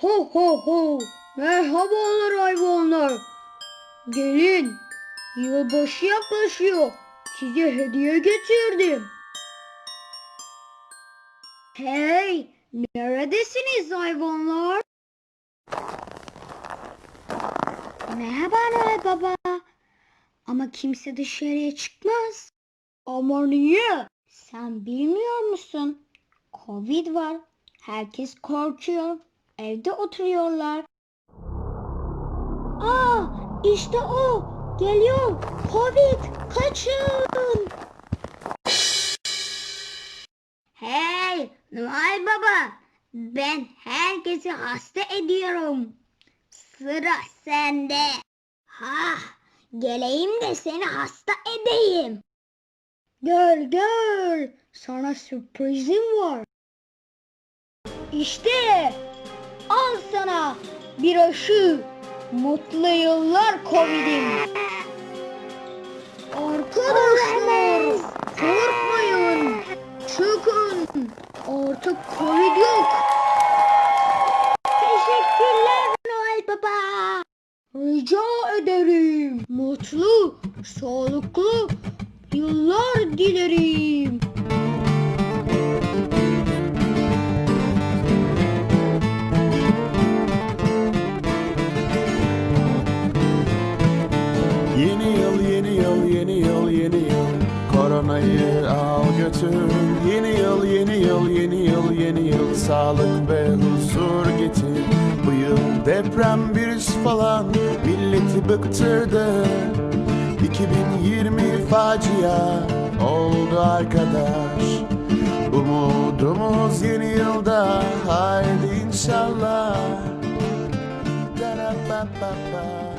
Ho ho ho. Merhabalar hayvanlar. Gelin. Yılbaşı yaklaşıyor. Size hediye getirdim. Hey, neredesiniz hayvanlar? Merhaba Noel Baba. Ama kimse dışarıya çıkmaz. Ama niye? Sen bilmiyor musun? Covid var. Herkes korkuyor. Evde oturuyorlar. Aa, işte o. Geliyor. Covid, kaçın. Hey, Noel Baba. Ben herkesi hasta ediyorum. Sıra sende. Ha, geleyim de seni hasta edeyim. Gel gel. Sana sürprizim var. İşte al sana bir aşı. Mutlu yıllar Covid'im. Arkadaşlar korkmayın. Çıkın. Artık Covid yok. Teşekkürler Noel Baba. Rica ederim. Mutlu, sağlıklı yıllar dilerim. Yeni yıl, yeni yıl, yeni yıl, yeni yıl. Koronayı al götür. Yeni yıl, yeni yıl, yeni yıl, yeni yıl. Sağlık ve huzur getir. Bu yıl deprem, virüs falan. Milleti bıktırdı 2020 facia oldu arkadaş Umudumuz yeni yılda Haydi inşallah Da-da-ba-ba-ba.